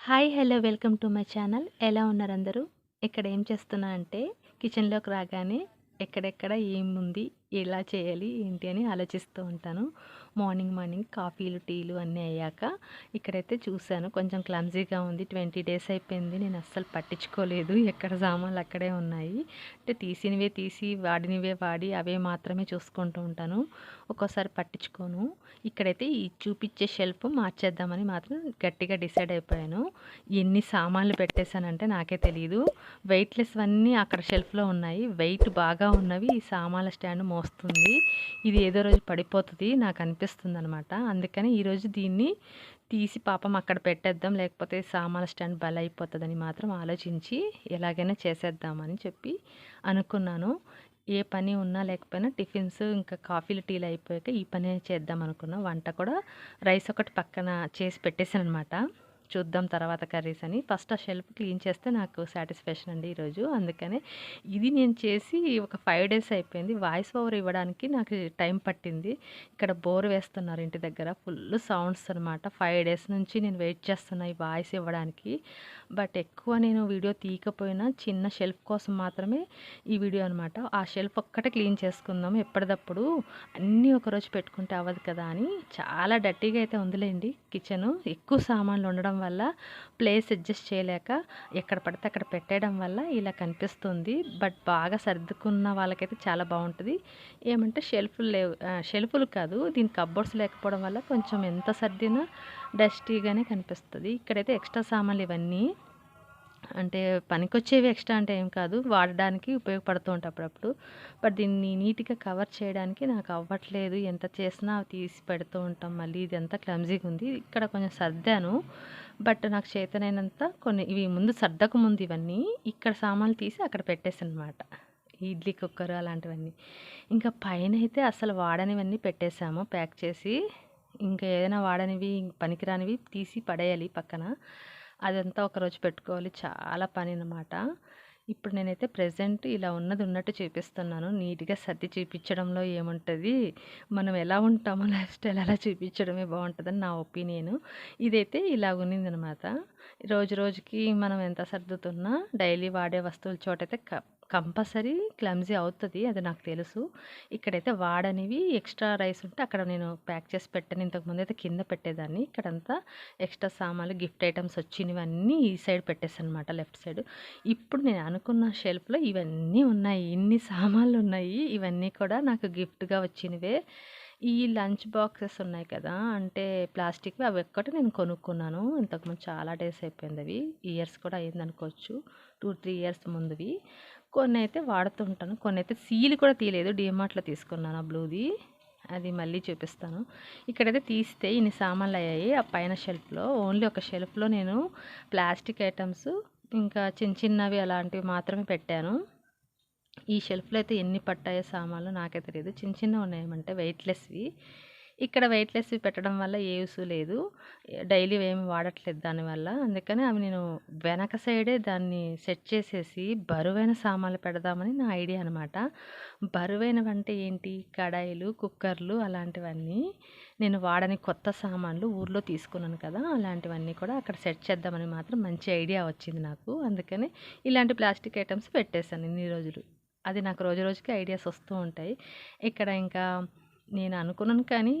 Hi hello welcome to my channel. ఎలా ఉన్నారు అందరూ ఇక్కడ ఏం చేస్తున్నా అంటే కిచెన్లోకి రాగానే ఎక్కడెక్కడ ఏముంది ఎలా చేయాలి ఏంటి అని ఆలోచిస్తూ ఉంటాను. మార్నింగ్ మార్నింగ్ కాఫీలు టీలు అన్నీ అయ్యాక ఇక్కడైతే చూశాను. కొంచెం క్లమ్జీగా ఉంది. ట్వంటీ డేస్ అయిపోయింది. నేను అస్సలు పట్టించుకోలేదు. ఎక్కడ సామాన్లు అక్కడే ఉన్నాయి. అంటే తీసినవే తీసి వాడినవే వాడి అవే మాత్రమే చూసుకుంటూ ఉంటాను. ఒక్కోసారి పట్టించుకోను. ఇక్కడైతే ఈ చూపించే షెల్ఫ్ మార్చేద్దామని మాత్రం గట్టిగా డిసైడ్ అయిపోయాను. ఎన్ని సామాన్లు పెట్టేశానంటే నాకే తెలియదు వెయిట్లెస్ అన్నీ అక్కడ షెల్ఫ్లో ఉన్నాయి. వెయిట్ బాగా ఉన్నవి. ఈ సామాన్ల స్టాండ్ వస్తుంది. ఇది ఏదో రోజు పడిపోతుంది నాకు అనిపిస్తుంది అనమాట అందుకని ఈరోజు దీన్ని తీసి పాపం అక్కడ పెట్టేద్దాం లేకపోతే సామాన్ స్టాండ్ బలైపోతుందని మాత్రం ఆలోచించి ఎలాగైనా చేసేద్దామని చెప్పి అనుకున్నాను. ఏ పని ఉన్నా లేకపోయినా టిఫిన్స్ ఇంకా కాఫీలు టీలు అయిపోయాక ఈ పని చేద్దాం అనుకున్నా. వంట కూడా రైస్ ఒకటి పక్కన చేసి పెట్టేశాను అనమాట చూద్దాం తర్వాత కర్రీస్ అని. ఫస్ట్ ఆ షెల్ఫ్ క్లీన్ చేస్తే నాకు సాటిస్ఫాక్షన్ అండి ఈరోజు. అందుకనే ఇది నేను చేసి ఒక ఫైవ్ డేస్ అయిపోయింది. వాయిస్ ఓవర్ ఇవ్వడానికి నాకు టైం పట్టింది. ఇక్కడ బోర్ వేస్తున్నారు ఇంటి దగ్గర. ఫుల్ సౌండ్స్ అనమాట ఫైవ్ డేస్ నుంచి నేను వెయిట్ చేస్తున్నా ఈ వాయిస్ ఇవ్వడానికి. బట్ ఎక్కువ నేను వీడియో తీయకపోయినా చిన్న షెల్ఫ్ కోసం మాత్రమే ఈ వీడియో అనమాట ఆ షెల్ఫ్ ఒక్కటే క్లీన్ చేసుకుందాం ఎప్పటిదప్పుడు. అన్నీ ఒకరోజు పెట్టుకుంటే అవ్వదు కదా అని. చాలా డట్టీగా అయితే ఉందిలేండి కిచెన్. ఎక్కువ సామాన్లు ఉండడం వల్ల ప్లేస్ అడ్జస్ట్ చేయలేక ఎక్కడ పడితే అక్కడ పెట్టేయడం వల్ల ఇలా కనిపిస్తుంది. బట్ బాగా సర్దుకున్న వాళ్ళకైతే చాలా బాగుంటుంది. ఏమంటే షెల్ఫ్లు లేవు షెల్ఫ్లు కాదు దీని కబ్బోర్డ్స్ లేకపోవడం వల్ల కొంచెం ఎంత సర్దినా డస్టీగానే కనిపిస్తుంది. ఇక్కడైతే ఎక్స్ట్రా సామాన్లు ఇవన్నీ అంటే పనికొచ్చేవి ఎక్స్ట్రా అంటే ఏం కాదు. వాడడానికి ఉపయోగపడుతూ ఉంటాయి అప్పుడప్పుడు. బట్ దీన్ని నీట్గా కవర్ చేయడానికి నాకు అవ్వట్లేదు. ఎంత చేసినా తీసి పెడుతూ ఉంటాం. మళ్ళీ ఇది ఎంత క్లమ్జీగా ఉంది. ఇక్కడ కొంచెం సర్దాను. బట్ నాకు చేతనైనంత కొన్ని ఇవి ముందు సర్దకు ముందు ఇవన్నీ ఇక్కడ సామాన్లు తీసి అక్కడ పెట్టేసాను అనమాట ఇడ్లీ కుక్కర్ అలాంటివన్నీ. ఇంకా పైన అయితే అసలు వాడనివన్నీ పెట్టేశాము. ప్యాక్ చేసి ఇంకా ఏదైనా వాడనివి పనికిరానివి తీసి పడేయాలి పక్కన. అదంతా ఒకరోజు పెట్టుకోవాలి. చాలా పని అనమాట ఇప్పుడు నేనైతే ప్రజెంట్ ఇలా ఉన్నది ఉన్నట్టు చూపిస్తున్నాను. నీట్గా సర్ది చూపించడంలో ఏముంటుంది? మనం ఎలా ఉంటామో లైఫ్ స్టైల్ అలా చూపించడమే బాగుంటుందని నా ఒపీనియన్. ఇదైతే ఇలా ఉన్నిందనమాట రోజు రోజుకి మనం ఎంత సర్దుతున్నా డైలీ వాడే వస్తువుల చోటైతే కంపల్సరీ క్లమ్జీ అవుతుంది అది నాకు తెలుసు. ఇక్కడైతే వాడనివి ఎక్స్ట్రా రైస్ ఉంటే అక్కడ నేను ప్యాక్ చేసి పెట్టాను. ఇంతకుముందు అయితే కింద పెట్టేదాన్ని. ఇక్కడంతా ఎక్స్ట్రా సామాన్లు గిఫ్ట్ ఐటమ్స్ వచ్చినవన్నీ ఈ సైడ్ పెట్టేసాను అనమాట లెఫ్ట్ సైడ్. ఇప్పుడు నేను అనుకున్న షెల్ఫ్లో ఇవన్నీ ఉన్నాయి. ఇన్ని సామాన్లు ఉన్నాయి. ఇవన్నీ కూడా నాకు గిఫ్ట్గా వచ్చినవే. ఈ లంచ్ బాక్సెస్ ఉన్నాయి కదా అంటే ప్లాస్టిక్వి అవి ఒక్కటి నేను కొనుక్కున్నాను. ఇంతకుముందు చాలా డేస్ అయిపోయింది అవి. ఇయర్స్ కూడా అయింది అనుకోవచ్చు టూ త్రీ ఇయర్స్ ముందువి. కొన్ని అయితే వాడుతుంటాను కొన్ని అయితే సీల్ కూడా తీయలేదు. డిమార్ట్లో తీసుకున్నాను ఆ బ్లూది. అది మళ్ళీ చూపిస్తాను. ఇక్కడైతే తీస్తే ఇన్ని సామాన్లు అయ్యాయి. ఆ పైన షెల్ఫ్లో ఓన్లీ ఒక షెల్ఫ్లో నేను ప్లాస్టిక్ ఐటమ్స్ ఇంకా చిన్న చిన్నవి అలాంటివి మాత్రమే పెట్టాను. ఈ షెల్ఫ్లో అయితే ఎన్ని పట్టాయో సామాన్లు నాకే తెలియదు చిన్న చిన్నవి ఉన్నాయమంటే వెయిట్లెస్వి ఇక్కడ వెయిట్లెస్ పెట్టడం వల్ల ఏ యూస్ లేదు. డైలీ ఏమి వాడట్లేదు దానివల్ల అందుకని అవి నేను వెనక సైడే దాన్ని సెట్ చేసేసి బరువైన సామాన్లు పెడదామని నా ఐడియా అనమాట బరువైనవి అంటే ఏంటి? కడాయిలు కుక్కర్లు అలాంటివన్నీ నేను వాడని కొత్త సామాన్లు ఊర్లో తీసుకున్నాను కదా అలాంటివన్నీ కూడా అక్కడ సెట్ చేద్దామని మాత్రం మంచి ఐడియా వచ్చింది నాకు. అందుకని ఇలాంటి ప్లాస్టిక్ ఐటమ్స్ పెట్టేశాను ఇన్ని రోజులు. అది నాకు రోజు రోజుకి ఐడియాస్ వస్తూ ఉంటాయి. ఇక్కడ ఇంకా నేను అనుకున్నాను కానీ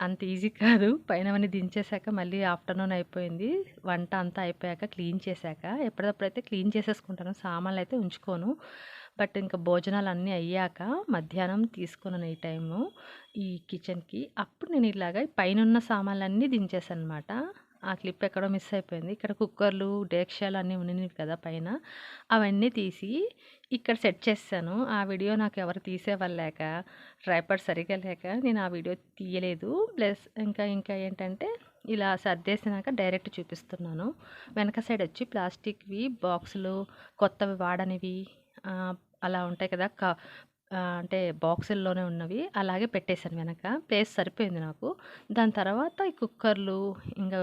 అంత ఈజీ కాదు. పైనవన్నీ దించేశాక మళ్ళీ ఆఫ్టర్నూన్ అయిపోయింది. వంట అంతా అయిపోయాక క్లీన్ చేశాక ఎప్పటికప్పుడైతే క్లీన్ చేసేసుకుంటాను సామాన్లు అయితే ఉంచుకోను. బట్ ఇంకా భోజనాలు అన్నీ అయ్యాక మధ్యాహ్నం తీసుకున్నాను ఈ టైము ఈ కిచెన్కి. అప్పుడు నేను ఇలాగ పైన ఉన్న సామాన్లన్నీ దించేసాను అనమాట ఆ క్లిప్ ఎక్కడో మిస్ అయిపోయింది. ఇక్కడ కుక్కర్లు డేక్షాలు అన్నీ ఉండినవి కదా పైన. అవన్నీ తీసి ఇక్కడ సెట్ చేశాను ఆ వీడియో నాకు ఎవరు తీసేవాళ్ళు లేక ట్రైపాడ్ సరిగా లేక నేను ఆ వీడియో తీయలేదు. ప్లస్ ఇంకా ఇంకా ఏంటంటే ఇలా సర్దేసినాక డైరెక్ట్ చూపిస్తున్నాను. వెనక సైడ్ వచ్చి ప్లాస్టిక్వి బాక్సులు కొత్తవి వాడనివి అలా ఉంటాయి కదా క అంటే బాక్సుల్లోనే ఉన్నవి అలాగే పెట్టేశాను వెనక. ప్లేస్ సరిపోయింది నాకు. దాని తర్వాత ఈ కుక్కర్లు ఇంకా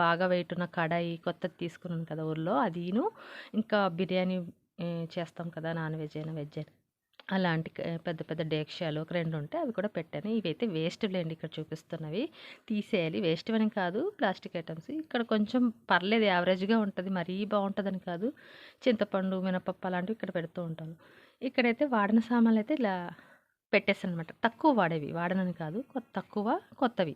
బాగా వెయిట్ ఉన్న కడాయి కొత్తది తీసుకున్నాను కదా ఊర్లో అదిను ఇంకా బిర్యానీ చేస్తాం కదా నాన్ వెజ్ అయినా వెజ్ అయినా. అలాంటి పెద్ద పెద్ద డేక్షాలు ఒక రెండు ఉంటే అవి కూడా పెట్టాను. ఇవైతే వేస్ట్ లేండి ఇక్కడ చూపిస్తున్నవి. తీసేయాలి. వేస్ట్ అని కాదు. Plastic items. ఇక్కడ కొంచెం పర్లేదు. యావరేజ్గా ఉంటుంది. మరీ బాగుంటుందని కాదు. చింతపండు మినపప్పు అలాంటివి ఇక్కడ పెడుతూ ఉంటాను. ఇక్కడైతే వాడిన సామాన్లు అయితే ఇలా పెట్టేస్తాను అనమాట తక్కువ వాడేవి. వాడనని కాదు. తక్కువ కొత్తవి.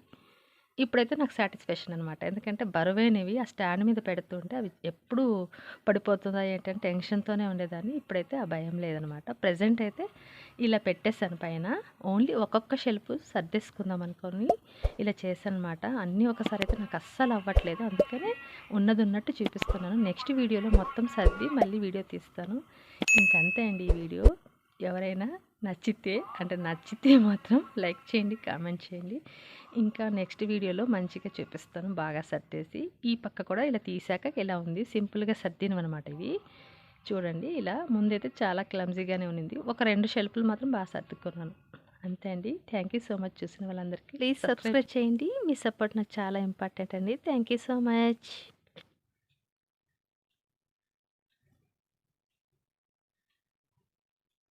ఇప్పుడైతే నాకు సాటిస్ఫాక్షన్ అనమాట ఎందుకంటే బరువైనవి ఆ స్టాండ్ మీద పెడుతుంటే అవి ఎప్పుడు పడిపోతుందా ఏంటంటే టెన్షన్తోనే ఉండేదాన్ని. ఇప్పుడైతే ఆ భయం లేదనమాట ప్రజెంట్ అయితే ఇలా పెట్టేశాను పైన. ఓన్లీ ఒక్కొక్క షెల్ఫ్ సర్దేసుకుందాం అనుకొని ఇలా చేశానమాట అన్నీ ఒకసారి అయితే నాకు అస్సలు అవ్వట్లేదు. అందుకనే ఉన్నది ఉన్నట్టు చూపిస్తున్నాను. నెక్స్ట్ వీడియోలో మొత్తం సర్ది మళ్ళీ వీడియో తీస్తాను. ఇంకంతే అండి ఈ వీడియో. ఎవరైనా నచ్చితే అంటే నచ్చితే మాత్రం లైక్ చేయండి కామెంట్ చేయండి. ఇంకా నెక్స్ట్ వీడియోలో మంచిగా చూపిస్తాను బాగా సర్దేసి. ఈ పక్క కూడా ఇలా తీసాక ఇలా ఉంది సింపుల్గా సర్దినం అనమాట ఇవి. చూడండి ఇలా ముందైతే చాలా క్లమ్జీగానే ఉన్నింది. ఒక రెండు షెల్ఫ్లు మాత్రం బాగా సర్దుకున్నాను. అంతే అండి. థ్యాంక్ యూ సో మచ్ చూసిన వాళ్ళందరికీ. ప్లీజ్ సబ్స్క్రైబ్ చేయండి. మీ సపోర్ట్ నాకు చాలా ఇంపార్టెంట్ అండి. Thank you so much.